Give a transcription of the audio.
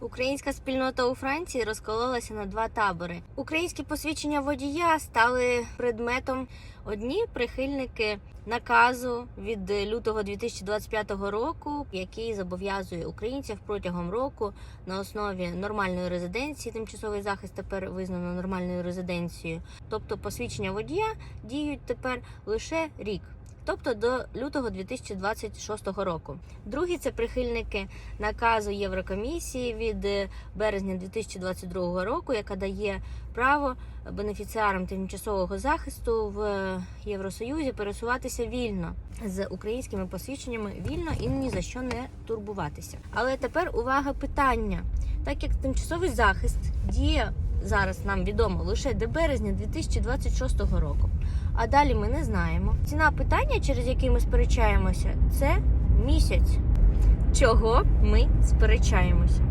Українська спільнота у Франції розкололася на два табори. Українські посвідчення водія стали предметом одні прихильники наказу від лютого 2025 року, який зобов'язує українців протягом року на основі нормальної резиденції. Тимчасовий захист тепер визнано нормальною резиденцією. Тобто посвідчення водія діють тепер лише рік. Тобто до лютого 2026 року. Другі це прихильники наказу Єврокомісії від е, березня 2022 року, яка дає право бенефіціарам тимчасового захисту в е, Євросоюзі пересуватися вільно з українськими посвідченнями вільно і ні за що не турбуватися. Але тепер увага питання: так як тимчасовий захист діє зараз нам відомо лише до березня 2026 року. А далі ми не знаємо. Ціна питання, через яке ми сперечаємося, це місяць. Чого ми сперечаємося?